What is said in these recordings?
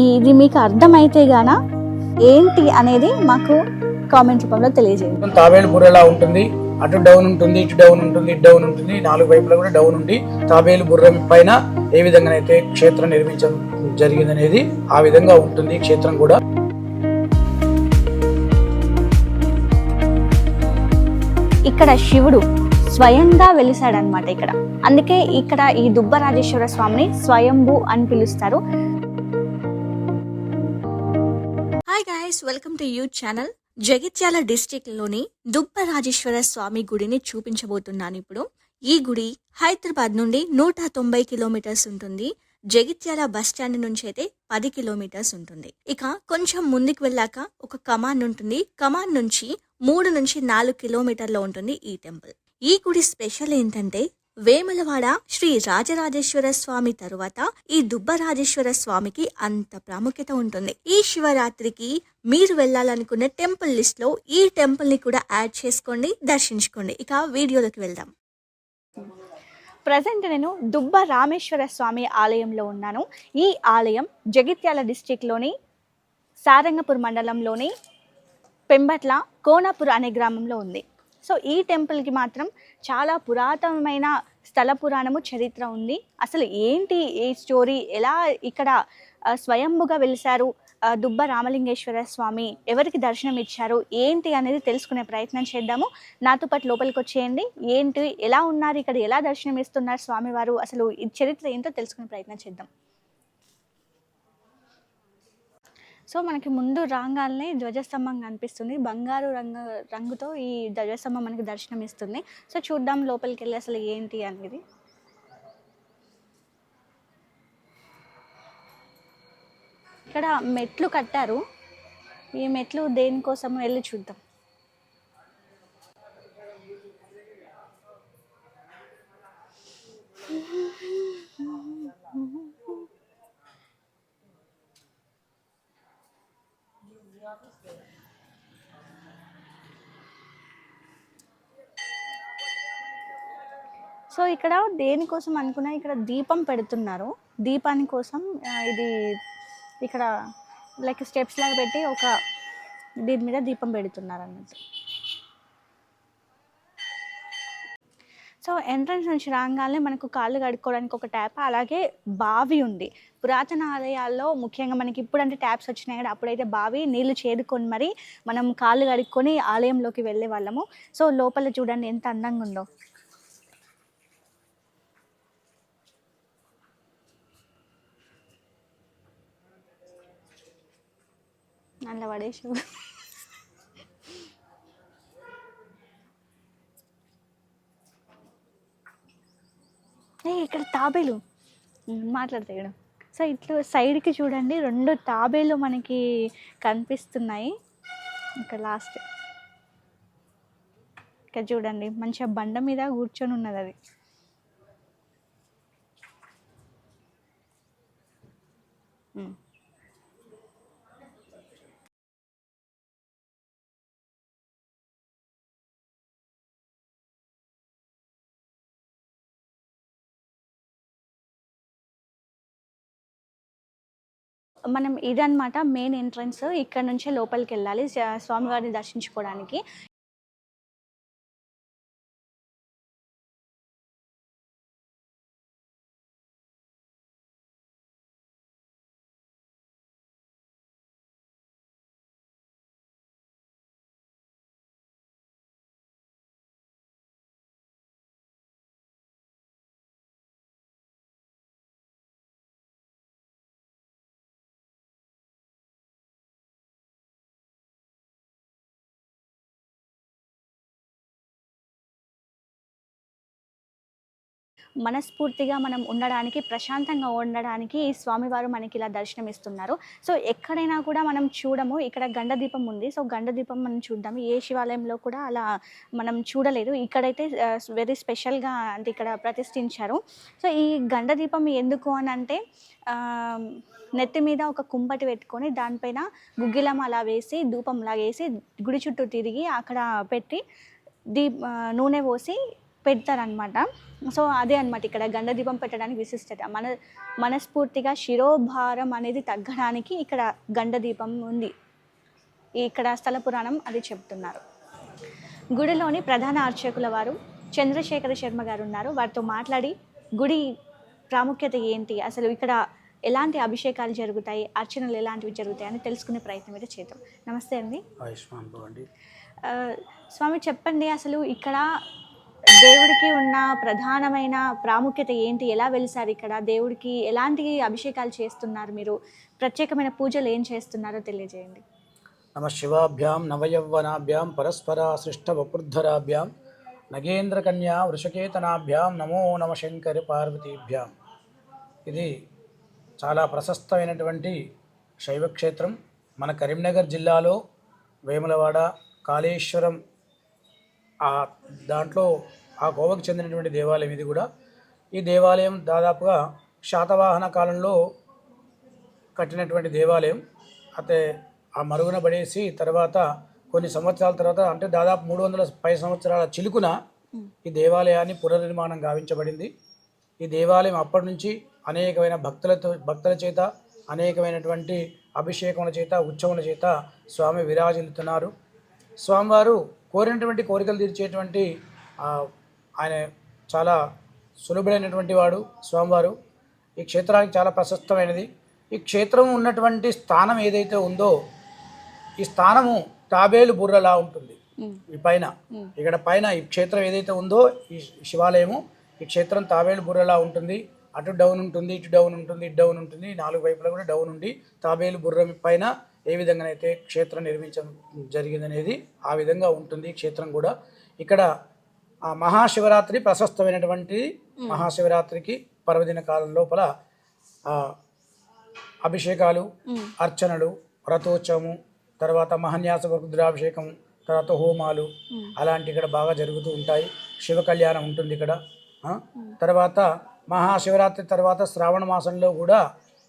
ఇది మీకు అర్థమైతే గాన? ఏంటి అనేది మాకు కామెంట్ రూపంలో తెలియజేయండి. తాబేలు బుర్ర ఎలా ఉంటుంది? అటు డౌన్ ఉంటుంది ఇటు డౌన్ ఉంటుంది ఇటు డౌన్ ఉంటుంది. నాలుగు వైపులా కూడా డౌన్ ఉండి తాబేలు బుర్ర పైన ఏ విధంగా అయితే క్షేత్రం నిర్మించడం జరిగిందనేది ఆ విధంగా ఉంటుంది క్షేత్రం కూడా. ఇక్కడ శివుడు స్వయంగా వెలిసాడనమాట ఇక్కడ. అందుకే ఇక్కడ ఈ దుబ్బరాజేశ్వర స్వామిని స్వయంభూ అని పిలుస్తారు. Hi guys welcome to you channel Jagtial డిస్టిక్లోని Dubbarajeshwara Swamy గుడిని చూపించబోతున్నాను ఇప్పుడు. ఈ గుడి హైదరాబాద్ నుండి నూట తొంభై కిలోమీటర్స్ ఉంటుంది. జగిత్యాల బస్ స్టాండ్ నుంచి అయితే పది కిలోమీటర్స్ ఉంటుంది. ఇక కొంచెం ముందుకు వెళ్ళాక ఒక కమాన్ ఉంటుంది. కమాన్ నుంచి మూడు నుంచి నాలుగు కిలోమీటర్లో ఉంటుంది ఈ టెంపుల్. ఈ గుడి స్పెషల్ ఏంటంటే వేములవాడ శ్రీ రాజరాజేశ్వర స్వామి తరువాత ఈ దుబ్బరాజేశ్వర స్వామికి అంత ప్రాముఖ్యత ఉంటుంది. ఈ శివరాత్రికి మీరు వెళ్ళాలనుకునే టెంపుల్ లిస్ట్లో ఈ టెంపుల్ని కూడా యాడ్ చేసుకోండి దర్శించుకోండి. ఇక వీడియోలోకి వెళ్దాం. ప్రజెంట్ నేను దుబ్బ రామేశ్వర స్వామి ఆలయంలో ఉన్నాను. ఈ ఆలయం జగిత్యాల డిస్టిక్లోని సారంగపూర్ మండలంలోని పెంబట్ల కోనాపూర్ అనే గ్రామంలో ఉంది. సో ఈ టెంపుల్కి మాత్రం చాలా పురాతనమైన స్థల పురాణము చరిత్ర ఉంది. అసలు ఏంటి ఈ స్టోరీ? ఎలా ఇక్కడ స్వయంభుగా వెలిశారు దుబ్బ రామలింగేశ్వర స్వామి? ఎవరికి దర్శనం ఇచ్చారు? ఏంటి అనేది తెలుసుకునే ప్రయత్నం చేద్దాము. నాతో పాటు లోపలికి వచ్చేయండి. ఏంటి ఎలా ఉన్నారు? ఇక్కడ ఎలా దర్శనం ఇస్తున్నారు స్వామివారు? అసలు ఈ చరిత్ర ఏంటో తెలుసుకునే ప్రయత్నం చేద్దాం. సో మనకి ముందు రాగానే ధ్వజస్తంభం కనిపిస్తుంది. బంగారు రంగు రంగుతో ఈ ధ్వజస్తంభం మనకి దర్శనం ఇస్తుంది. సో చూద్దాం లోపలికి వెళ్ళి అసలు ఏంటి అనేది. ఇక్కడ మెట్లు కట్టారు. ఈ మెట్లు దేనికోసం వెళ్ళి చూద్దాం. సో ఇక్కడ దేనికోసం అనుకున్నా ఇక్కడ దీపం పెడుతున్నారు. దీపాని కోసం ఇది ఇక్కడ లైక్ స్టెప్స్ లాగా పెట్టి ఒక దీని మీద దీపం పెడుతున్నారు అన్నట్టు సో ఎంట్రన్స్ నుంచి రాగానే మనకు కాళ్ళు కడుక్కోవడానికి ఒక ట్యాప్ అలాగే బావి ఉంది. పురాతన ఆలయాల్లో ముఖ్యంగా మనకి ఇప్పుడంటే ట్యాప్స్ వచ్చినాయి కదా అప్పుడైతే బావి నీళ్ళు చేదుకొని మరి మనం కాళ్ళు కడుక్కొని ఆలయంలోకి వెళ్ళే వాళ్ళము. సో లోపల చూడండి ఎంత అందంగా ఉందో. అందులో పడేసి ఏ ఇక్కడ తాబేలు. మాట్లాడతాయి ఇక్కడ. సో ఇట్లా సైడ్కి చూడండి రెండు తాబేలు మనకి కనిపిస్తున్నాయి. ఇక్కడ లాస్ట్ ఇక్కడ చూడండి మంచిగా బండ మీద కూర్చొని ఉన్నది అది. మనం ఇదన్నమాట మెయిన్ ఎంట్రన్స్ ఇక్కడ నుంచే లోపలికి వెళ్ళాలి స్వామివారిని దర్శించుకోవడానికి. మనస్ఫూర్తిగా మనం ఉండడానికి ప్రశాంతంగా ఉండడానికి ఈ స్వామివారు మనకి ఇలా దర్శనం ఇస్తున్నారు సో ఎక్కడైనా కూడా మనం చూడము. ఇక్కడ గండదీపం ఉంది. సో గండదీపం మనం చూద్దాము ఏ శివాలయంలో కూడా అలా మనం చూడలేదు. ఇక్కడైతే వెరీ స్పెషల్గా అంటే ఇక్కడ ప్రతిష్ఠించారు. సో ఈ గండదీపం ఎందుకు అని అంటే నెత్తి మీద ఒక కుంపటి పెట్టుకొని దానిపైన గుగ్గిలం అలా వేసి ధూపం వేసి గుడి చుట్టూ తిరిగి అక్కడ పెట్టి దీ నూనె పోసి పెడతారనమాట సో అదే అనమాట ఇక్కడ గండ దీపం పెట్టడానికి విశిష్టత. మన మనస్ఫూర్తిగా శిరోభారం అనేది తగ్గడానికి ఇక్కడ గండ దీపం ఉంది. ఇక్కడ స్థల పురాణం అది చెప్తున్నారు. గుడిలోని ప్రధాన అర్చకుల వారు చంద్రశేఖర శర్మ గారు ఉన్నారు. వారితో మాట్లాడి గుడి ప్రాముఖ్యత ఏంటి? అసలు ఇక్కడ ఎలాంటి అభిషేకాలు జరుగుతాయి? అర్చనలు ఎలాంటివి జరుగుతాయి? అని తెలుసుకునే ప్రయత్నం అయితే చేద్దాం. నమస్తే అండి. స్వామి చెప్పండి అసలు ఇక్కడ దేవుడికి ఉన్న ప్రధానమైన ప్రాముఖ్యత ఏంటి? ఎలా వెలిసారు ఇక్కడ? దేవుడికి ఎలాంటి అభిషేకాలు చేస్తున్నారు మీరు? ప్రత్యేకమైన పూజలు ఏం చేస్తున్నారో తెలియజేయండి. నమ శివాభ్యాం నవయవ్వనాభ్యాం పరస్పర సృష్ట వపుర్ధరాభ్యాం నగేంద్రకన్యా వృషకేతనాభ్యాం నమో నమ శంకరి పార్వతీభ్యాం. ఇది చాలా ప్రశస్తమైనటువంటి శైవక్షేత్రం. మన కరీంనగర్ జిల్లాలో వేములవాడ కాళేశ్వరం దాంట్లో ఆ గోవకు చెందినటువంటి దేవాలయం ఇది కూడా. ఈ దేవాలయం దాదాపుగా శాతవాహన కాలంలో కట్టినటువంటి దేవాలయం. అయితే ఆ మరుగున పడేసి తర్వాత కొన్ని సంవత్సరాల తర్వాత అంటే దాదాపు మూడు వందల పై సంవత్సరాల చిలుకున ఈ దేవాలయాన్ని పునర్నిర్మాణం గావించబడింది. ఈ దేవాలయం అప్పటి నుంచి అనేకమైన భక్తులతో భక్తుల చేత అనేకమైనటువంటి అభిషేకముల చేత ఉత్సవముల చేత స్వామి విరాజిల్లుతున్నారు. స్వామివారు కోరినటువంటి కోరికలు తీర్చేటువంటి ఆయన చాలా సులభుడైనటువంటి వాడు స్వామివారు. ఈ క్షేత్రానికి చాలా ప్రశస్తమైనది. ఈ క్షేత్రం ఉన్నటువంటి స్థానం ఏదైతే ఉందో ఈ స్థానము తాబేలు బుర్రలా ఉంటుంది. ఈ పైన. ఇక్కడ పైన ఈ క్షేత్రం ఏదైతే ఉందో ఈ శివాలయము ఈ క్షేత్రం తాబేలు బుర్రలా ఉంటుంది. అటు డౌన్ ఉంటుంది ఇటు డౌన్ ఉంటుంది ఇటు డౌన్ ఉంటుంది. నాలుగు వైపులా కూడా డౌన్ ఉండి తాబేలు బుర్ర పైన ఏ విధంగానైతే క్షేత్రం నిర్మించడం జరిగిందనేది ఆ విధంగా ఉంటుంది. ఈ క్షేత్రం కూడా. ఇక్కడ ఆ మహాశివరాత్రి ప్రశస్తమైనటువంటి మహాశివరాత్రికి పర్వదిన కాలం లోపల అభిషేకాలు అర్చనలు రథోత్సవము తర్వాత మహన్యాస రుద్రాభిషేకం తర్వాత హోమాలు అలాంటి ఇక్కడ బాగా జరుగుతూ ఉంటాయి. శివ కళ్యాణం ఉంటుంది ఇక్కడ? తర్వాత మహాశివరాత్రి తర్వాత శ్రావణ మాసంలో కూడా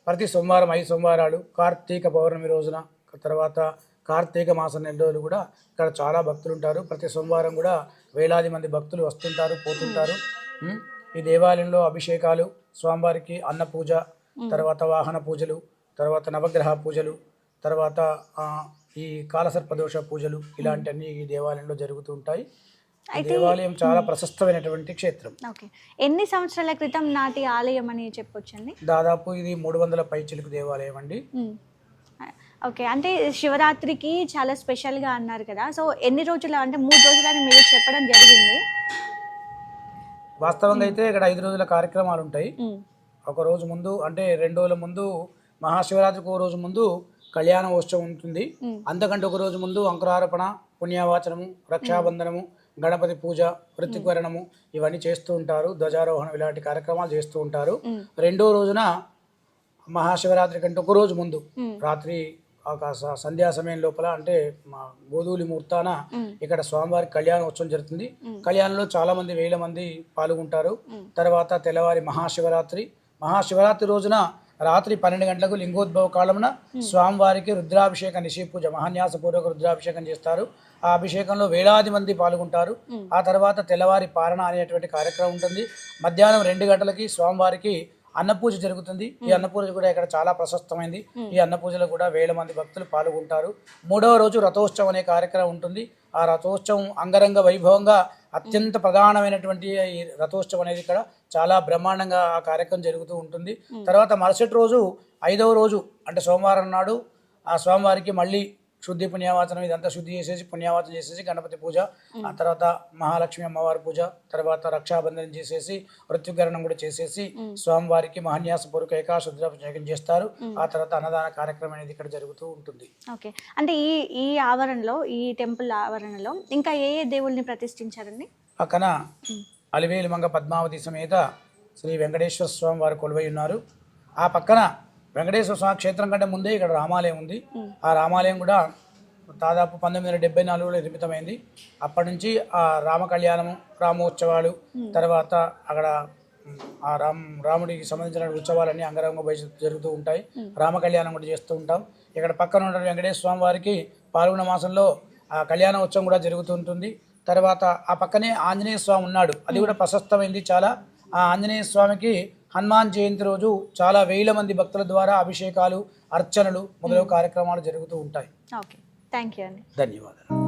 ప్రతి సోమవారం ఐదు సోమవారాలు కార్తీక పౌర్ణమి రోజున తర్వాత కార్తీక మాసం నెల రోజులు కూడా ఇక్కడ చాలా భక్తులు ఉంటారు. ప్రతి సోమవారం కూడా వేలాది మంది భక్తులు వస్తుంటారు పోతుంటారు? ఈ దేవాలయంలో అభిషేకాలు స్వామివారికి అన్న పూజ తర్వాత వాహన పూజలు తర్వాత నవగ్రహ పూజలు తర్వాత ఆ, ఈ కాలసర్పదోష పూజలు ఇలాంటివన్నీ ఈ దేవాలయంలో జరుగుతూ ఉంటాయి. దేవాలయం చాలా ప్రశస్తమైనటువంటి క్షేత్రం. ఓకే. ఎన్ని సంవత్సరాల క్రితం నాటి ఆలయం అని చెప్పొచ్చండి? దాదాపు ఇది మూడు వందల పైచిలుకు దేవాలయం అండి. ఓకే అంటే శివరాత్రికి చాలా స్పెషల్గా అన్నారు కదా సో ఎన్ని రోజులు అంటే మూడు రోజులని మీరు చెప్పడం జరిగింది వాస్తవంగా అయితే ఇక్కడ ఐదు రోజుల కార్యక్రమాలు ఉంటాయి. ఒక రోజు ముందు అంటే రెండు రోజుల ముందు మహాశివరాత్రికి ఒక రోజు ముందు కళ్యాణ ఉత్సవం ఉంటుంది. అంతకంటే ఒక రోజు ముందు అంకురార్పణ పుణ్యవాచనము రక్షాబంధనము గణపతి పూజ వృత్తికరణము ఇవన్నీ చేస్తూ ఉంటారు ధ్వజారోహణం ఇలాంటి కార్యక్రమాలు చేస్తూ ఉంటారు. రెండో రోజున మహాశివరాత్రి కంటే ఒక రోజు ముందు. రాత్రి సంధ్యా సమయం లోపల అంటే మా గోధూలి ముహూర్తాన. ఇక్కడ స్వామివారి కళ్యాణోత్సవం జరుగుతుంది. కళ్యాణంలో చాలా మంది వేల మంది పాల్గొంటారు. తర్వాత తెల్లవారి మహాశివరాత్రి. మహాశివరాత్రి రోజున రాత్రి పన్నెండు గంటలకు లింగోద్భవ కాలమున స్వామివారికి రుద్రాభిషేక నిశి పూజ మహాన్యాసపూర్వక రుద్రాభిషేకం చేస్తారు. ఆ అభిషేకంలో వేలాది మంది పాల్గొంటారు. ఆ తర్వాత తెల్లవారి పారణ అనేటువంటి కార్యక్రమం ఉంటుంది. మధ్యాహ్నం రెండు గంటలకి స్వామివారికి అన్నపూజ జరుగుతుంది. ఈ అన్నపూజ కూడా ఇక్కడ చాలా ప్రశస్తమైంది. ఈ అన్నపూజలో కూడా వేల మంది భక్తులు పాల్గొంటారు. మూడవ రోజు రథోత్సవం అనే కార్యక్రమం ఉంటుంది. ఆ రథోత్సవం అంగరంగ వైభవంగా అత్యంత ప్రధానమైనటువంటి ఈ రథోత్సవం అనేది ఇక్కడ చాలా బ్రహ్మాండంగా ఆ కార్యక్రమం జరుగుతూ ఉంటుంది. తర్వాత మరుసటి రోజు ఐదవ రోజు అంటే సోమవారం నాడు ఆ స్వామివారికి మళ్ళీ శుద్ధి పుణ్యవాచనం ఇదంతా శుద్ధి చేసేసి పుణ్యవాచనం చేసేసి గణపతి పూజ ఆ తర్వాత మహాలక్ష్మి అమ్మవారి పూజ తర్వాత రక్షాబంధనం చేసేసి మృత్యుకరణం కూడా చేసేసి స్వామివారికి మహాన్యాసపూర్వక ఏకాశుద్రాభిషేకం చేస్తారు. ఆ తర్వాత అన్నదాన కార్యక్రమం అనేది ఇక్కడ జరుగుతూ ఉంటుంది. ఓకే. అంటే ఈ ఈ ఆవరణలో ఈ టెంపుల్ ఆవరణలో ఇంకా ఏ ఏ దేవుళ్ళని ప్రతిష్ఠించారండి? పక్కన అలివేలు మంగ పద్మావతి సమేత శ్రీ వెంకటేశ్వర స్వామి వారు కొలువై ఉన్నారు. ఆ పక్కన వెంకటేశ్వర స్వామి క్షేత్రం కంటే ముందే ఇక్కడ రామాలయం ఉంది. ఆ రామాలయం కూడా దాదాపు పంతొమ్మిది వందల డెబ్బై నాలుగులో నిర్మితమైంది. అప్పటి నుంచి ఆ రామ కళ్యాణము రామోత్సవాలు తర్వాత అక్కడ ఆ రామ్ రాముడికి సంబంధించిన ఉత్సవాలన్నీ అంగరంగ జరుగుతూ ఉంటాయి. రామ కళ్యాణం కూడా చేస్తూ ఉంటాం. ఇక్కడ పక్కన ఉన్న వెంకటేశ్వర స్వామి వారికి పాల్గొన మాసంలో ఆ కళ్యాణ ఉత్సవం కూడా జరుగుతుంటుంది తర్వాత ఆ పక్కనే ఆంజనేయ స్వామి ఉన్నాడు. అది కూడా ప్రశస్తమైంది చాలా. ఆ ఆంజనేయ స్వామికి హనుమాన్ జయంతి రోజు చాలా వేల మంది భక్తుల ద్వారా అభిషేకాలు అర్చనలు మొదలగు కార్యక్రమాలు జరుగుతూ ఉంటాయి. థ్యాంక్ యూ అండి ధన్యవాదాలు.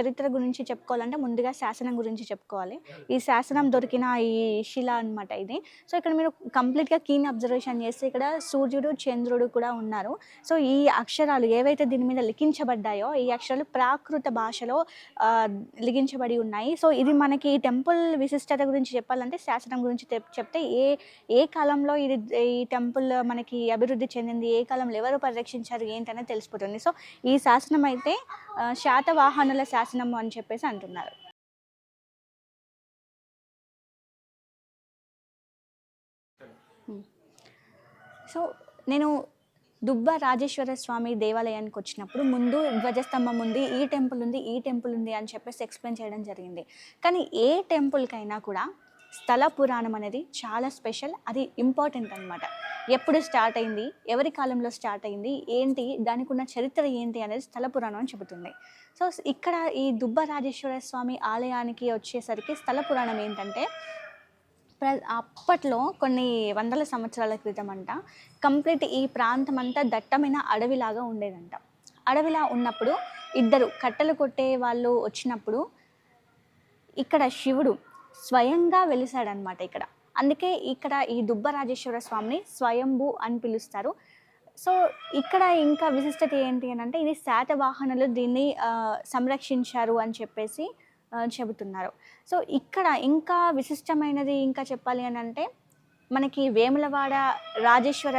చరిత్ర గురించి చెప్పుకోవాలంటే ముందుగా శాసనం గురించి చెప్పుకోవాలి. ఈ శాసనం దొరికిన ఈ శిల అనమాట ఇది. సో ఇక్కడ మీరు కంప్లీట్గా కీన్ అబ్జర్వేషన్ చేస్తే ఇక్కడ సూర్యుడు చంద్రుడు కూడా ఉన్నారు. సో ఈ అక్షరాలు ఏవైతే దీని మీద లిఖించబడ్డాయో ఈ అక్షరాలు ప్రాకృత భాషలో లిఖించబడి ఉన్నాయి. సో ఇది మనకి ఈ టెంపుల్ విశిష్టత గురించి చెప్పాలంటే శాసనం గురించి చెప్తే ఏ ఏ కాలంలో ఇది ఈ టెంపుల్ మనకి అభివృద్ధి చెందింది ఏ కాలంలో ఎవరు పరిరక్షించారు ఏంటనేది తెలిసిపోతుంది. సో ఈ శాసనం అయితే శాతవాహనుల శాసనం అని చెప్పేసి అంటున్నారు. సో నేను దుబ్బ రాజేశ్వర స్వామి దేవాలయానికి వచ్చినప్పుడు ముందు ధ్వజస్తంభం ఉంది ఈ టెంపుల్ ఉంది ఈ టెంపుల్ ఉంది అని చెప్పేసి ఎక్స్ప్లెయిన్ చేయడం జరిగింది. కానీ ఏ టెంపుల్కైనా కూడా స్థల పురాణం అనేది చాలా స్పెషల్ అది ఇంపార్టెంట్ అనమాట ఎప్పుడు స్టార్ట్ అయింది ఎవరి కాలంలో స్టార్ట్ అయింది ఏంటి దానికి ఉన్న చరిత్ర ఏంటి అనేది స్థల పురాణం అని చెబుతుంది. సో ఇక్కడ ఈ దుబ్బ రాజేశ్వర స్వామి ఆలయానికి వచ్చేసరికి స్థల పురాణం ఏంటంటే ప్ర అప్పట్లో కొన్ని వందల సంవత్సరాల క్రితం అంట కంప్లీట్ ఈ ప్రాంతం అంతా దట్టమైన అడవిలాగా ఉండేదంట. అడవిలా ఉన్నప్పుడు ఇద్దరు కట్టెలు కొట్టే వాళ్ళు వచ్చినప్పుడు ఇక్కడ శివుడు స్వయంగా వెలిసాడనమాట ఇక్కడ. అందుకే ఇక్కడ ఈ దుబ్బ రాజేశ్వర స్వామిని స్వయంభూ అని పిలుస్తారు. సో ఇక్కడ ఇంకా విశిష్టత ఏంటి అని అంటే ఇది శాతవాహనులు దీన్ని సంరక్షించారు అని చెప్పేసి చెబుతున్నారు. సో ఇక్కడ ఇంకా విశిష్టమైనది ఇంకా చెప్పాలి అని అంటే మనకి వేములవాడ రాజేశ్వర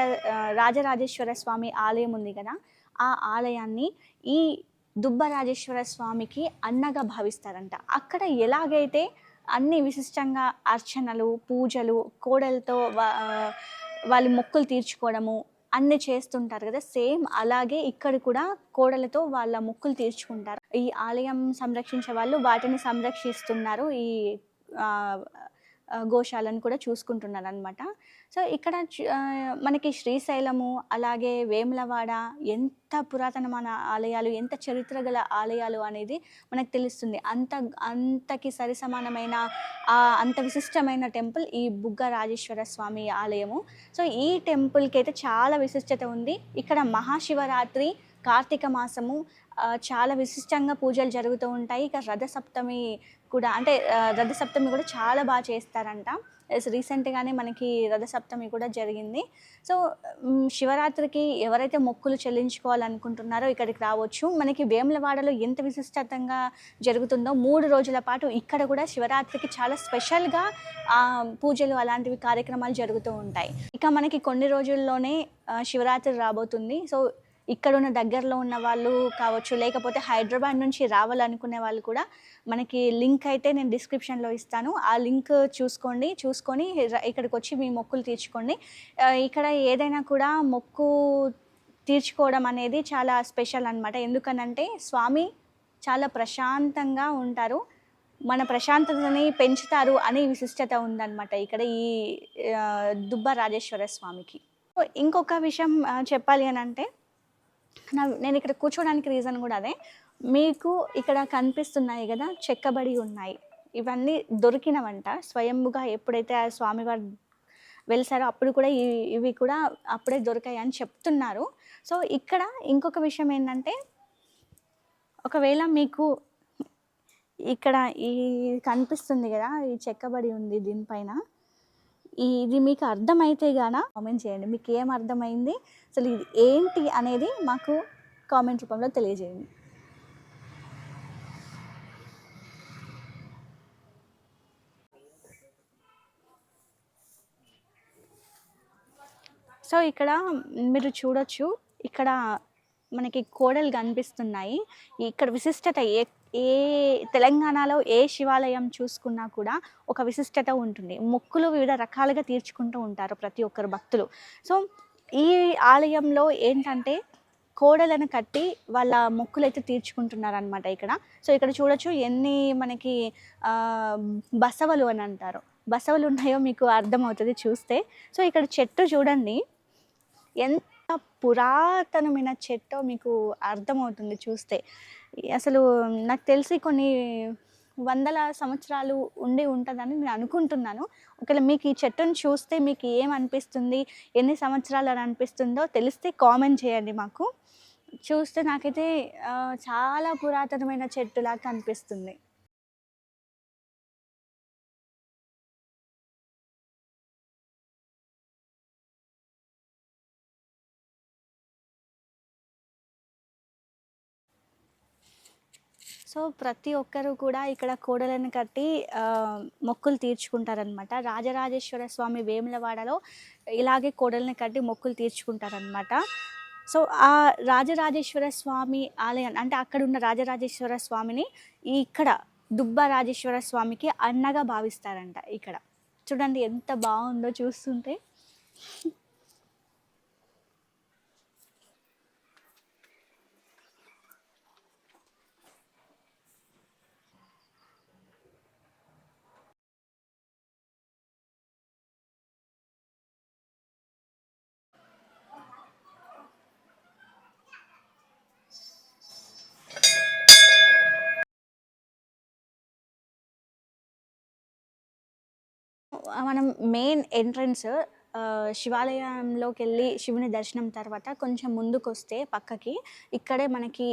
రాజరాజేశ్వర స్వామి ఆలయం ఉంది కదా ఆ ఆలయాన్ని ఈ దుబ్బ రాజేశ్వర స్వామికి అన్నగా భావిస్తారంట. అక్కడ ఎలాగైతే అన్ని విశిష్టంగా అర్చనలు పూజలు కోడలతో వా- వాళ్ళు మొక్కులు తీర్చుకోవడము అన్ని చేస్తుంటారు కదా. సేమ్ అలాగే ఇక్కడ కూడా కోడలతో వాళ్ళ మొక్కులు తీర్చుకుంటారు. ఈ ఆలయం సంరక్షించే వాళ్ళు వాటిని సంరక్షిస్తున్నారు. ఈ గోశాలను కూడా చూసుకుంటున్నారు అనమాట సో ఇక్కడ మనకి శ్రీశైలము అలాగే వేములవాడ ఎంత పురాతనమైన ఆలయాలు ఎంత చరిత్ర గల ఆలయాలు అనేది మనకు తెలుస్తుంది. అంత అంతకి సరిసమానమైన సమానమైన అంత విశిష్టమైన టెంపుల్ ఈ బుగ్గ రాజేశ్వర స్వామి ఆలయము. సో ఈ టెంపుల్కి అయితే చాలా విశిష్టత ఉంది. ఇక్కడ మహాశివరాత్రి కార్తీక మాసము చాలా విశిష్టంగా పూజలు జరుగుతూ ఉంటాయి. ఇక రథసప్తమి కూడా అంటే రథ రథసప్తమి కూడా చాలా బాగా చేస్తారంట. ఎస్ రీసెంట్గానే మనకి రథసప్తమి కూడా జరిగింది. సో శివరాత్రికి ఎవరైతే మొక్కులు చెల్లించుకోవాలనుకుంటున్నారో ఇక్కడికి రావచ్చు. మనకి వేములవాడలో ఎంత విశిష్టతంగా జరుగుతుందో మూడు రోజుల పాటు ఇక్కడ కూడా శివరాత్రికి చాలా స్పెషల్గా పూజలు అలాంటివి కార్యక్రమాలు జరుగుతూ ఉంటాయి. ఇక మనకి కొన్ని రోజుల్లోనే శివరాత్రి రాబోతుంది. సో ఇక్కడ ఉన్న దగ్గరలో ఉన్న వాళ్ళు కావచ్చు లేకపోతే హైదరాబాద్ నుంచి రావాలనుకునే వాళ్ళు కూడా మనకి లింక్ అయితే నేను డిస్క్రిప్షన్లో ఇస్తాను. ఆ లింక్ చూసుకోండి చూసుకొని ఇక్కడికి వచ్చి మీ మొక్కులు తీర్చుకోండి. ఇక్కడ ఏదైనా కూడా మొక్కు తీర్చుకోవడం అనేది చాలా స్పెషల్ అనమాట ఎందుకనంటే స్వామి చాలా ప్రశాంతంగా ఉంటారు. మన ప్రశాంతతని పెంచుతారు అనే విశిష్టత ఉందన్నమాట ఇక్కడ ఈ దుబ్బ రాజేశ్వర స్వామికి. ఇంకొక విషయం చెప్పాలి అని అంటే నా నేను ఇక్కడ కూర్చోడానికి రీజన్ కూడా అదే. మీకు ఇక్కడ కనిపిస్తున్నాయి కదా చెక్కబడి ఉన్నాయి. ఇవన్నీ దొరికినవంట. స్వయంభుగా ఎప్పుడైతే ఆ స్వామివారు వెలిసారో అప్పుడు కూడా ఇవి ఇవి కూడా అప్పుడే దొరికాయి అని చెప్తున్నారు. సో ఇక్కడ ఇంకొక విషయం ఏంటంటే ఒకవేళ మీకు ఇక్కడ ఈ కనిపిస్తుంది కదా ఈ చెక్కబడి ఉంది దీనిపైన ఇది మీకు అర్థమైతే గాన? కామెంట్ చేయండి. మీకు ఏం అర్థమైంది? అసలు ఇది ఏంటి అనేది మాకు కామెంట్ రూపంలో తెలియజేయండి. సో ఇక్కడ మీరు చూడొచ్చు. ఇక్కడ మనకి కోడలు కనిపిస్తున్నాయి. ఇక్కడ విశిష్టత ఏ తెలంగాణలో ఏ శివాలయం చూసుకున్నా కూడా ఒక విశిష్టత ఉంటుంది. మొక్కులు వివిధ రకాలుగా తీర్చుకుంటూ ఉంటారు ప్రతి ఒక్కరు భక్తులు. సో ఈ ఆలయంలో ఏంటంటే కోడలను కట్టి వాళ్ళ మొక్కులు అయితే తీర్చుకుంటున్నారనమాట ఇక్కడ. సో ఇక్కడ చూడొచ్చు ఎన్ని మనకి బసవలు అని అంటారు. బసవలు ఉన్నాయో మీకు అర్థమవుతుంది చూస్తే. సో ఇక్కడ చెట్టు చూడండి. ఎంత పురాతనమైన చెట్టో మీకు అర్థమవుతుంది చూస్తే. అసలు నాకు తెలిసి కొన్ని వందల సంవత్సరాలు ఉండి ఉంటుందని నేను అనుకుంటున్నాను. ఒకవేళ మీకు ఈ చెట్టును చూస్తే మీకు ఏం అనిపిస్తుంది ఎన్ని సంవత్సరాలు అని అనిపిస్తుందో తెలిస్తే కామెంట్ చేయండి మాకు. చూస్తే నాకైతే చాలా పురాతనమైన చెట్టులాగా కనిపిస్తుంది. సో ప్రతి ఒక్కరు కూడా ఇక్కడ కోడలను కట్టి మొక్కులు తీర్చుకుంటారనమాట రాజరాజేశ్వర స్వామి వేములవాడలో ఇలాగే కోడలను కట్టి మొక్కులు తీర్చుకుంటారనమాట సో ఆ రాజరాజేశ్వర స్వామి ఆలయం అంటే అక్కడ ఉన్న రాజరాజేశ్వర స్వామిని ఇక్కడ దుబ్బ రాజేశ్వర స్వామికి అన్నగా భావిస్తారంట ఇక్కడ. చూడండి ఎంత బాగుందో చూస్తుంటే. మనం మెయిన్ ఎంట్రన్స్ శివాలయంలోకి వెళ్ళి శివుని దర్శనం తర్వాత కొంచెం ముందుకు వస్తే పక్కకి ఇక్కడే మనకి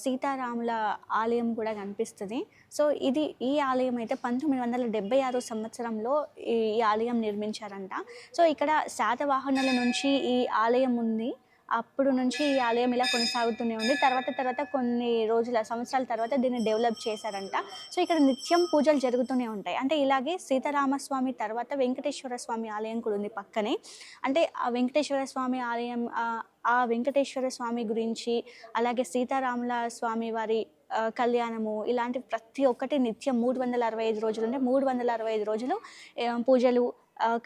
సీతారాముల ఆలయం కూడా కనిపిస్తుంది. సో ఇది ఈ ఆలయం అయితే పంతొమ్మిది వందల డెబ్బై ఆరు సంవత్సరంలో ఈ ఈ ఆలయం నిర్మించారంట. సో ఇక్కడ శాతవాహనుల నుంచి ఈ ఆలయం ఉంది. అప్పుడు నుంచి ఈ ఆలయం ఇలా కొనసాగుతూనే ఉంది. తర్వాత తర్వాత కొన్ని రోజుల సంవత్సరాల తర్వాత దీన్ని డెవలప్ చేశారంట. సో ఇక్కడ నిత్యం పూజలు జరుగుతూనే ఉంటాయి. అంటే ఇలాగే సీతారామస్వామి తర్వాత వెంకటేశ్వర స్వామి ఆలయం కూడా ఉంది పక్కనే. అంటే ఆ వెంకటేశ్వర స్వామి ఆలయం ఆ- వెంకటేశ్వర స్వామి గురించి అలాగే సీతారాముల స్వామి వారి కళ్యాణము ఇలాంటి ప్రతి ఒక్కటి నిత్యం మూడు వందల అరవై ఐదు రోజులు అంటే మూడు వందల అరవై ఐదు రోజులు పూజలు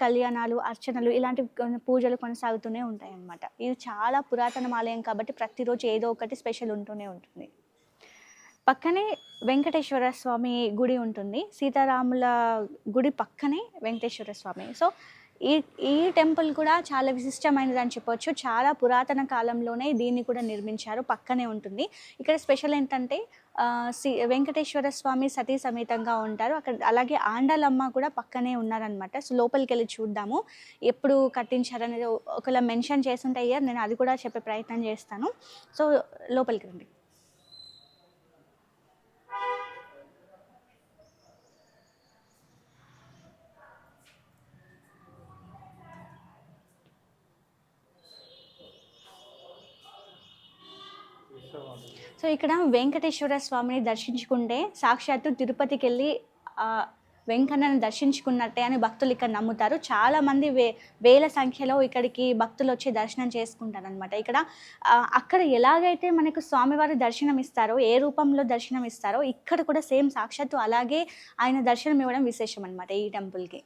కళ్యాణాలు అర్చనలు ఇలాంటి పూజలు కొనసాగుతూనే ఉంటాయి అన్నమాట ఇది చాలా పురాతన ఆలయం కాబట్టి ప్రతిరోజు ఏదో ఒకటి స్పెషల్ ఉంటూనే ఉంటుంది. పక్కనే వెంకటేశ్వర స్వామి గుడి ఉంటుంది. సీతారాముల గుడి పక్కనే వెంకటేశ్వర స్వామి. సో ఈ ఈ టెంపుల్ కూడా చాలా విశిష్టమైనది అని చెప్పొచ్చు. చాలా పురాతన కాలంలోనే దీన్ని కూడా నిర్మించారు. పక్కనే ఉంటుంది. ఇక్కడ స్పెషల్ ఏంటంటే సి శ్రీ వెంకటేశ్వర స్వామి సతీ సమేతంగా ఉంటారు. అక్కడ అలాగే ఆండాలమ్మ కూడా పక్కనే ఉన్నారనమాట సో లోపలికి వెళ్ళి చూద్దాము. ఎప్పుడు కట్టించారనేది ఒకవేళ మెన్షన్ చేస్తుంటే ఇయర్ నేను అది కూడా చెప్పే ప్రయత్నం చేస్తాను. సో లోపలికి రండి. సో ఇక్కడ వెంకటేశ్వర స్వామిని దర్శించుకుంటే సాక్షాత్తు తిరుపతికి వెళ్ళి వెంకన్నను దర్శించుకున్నట్టే అని భక్తులు ఇక్కడ నమ్ముతారు. చాలామంది వే వేల సంఖ్యలో ఇక్కడికి భక్తులు వచ్చి దర్శనం చేసుకుంటారు అనమాట ఇక్కడ అక్కడ ఎలాగైతే మనకు స్వామివారి దర్శనం ఇస్తారో ఏ రూపంలో దర్శనం ఇస్తారో ఇక్కడ కూడా సేమ్ సాక్షాత్తు అలాగే ఆయన దర్శనం ఇవ్వడం విశేషం అనమాట ఈ టెంపుల్కి.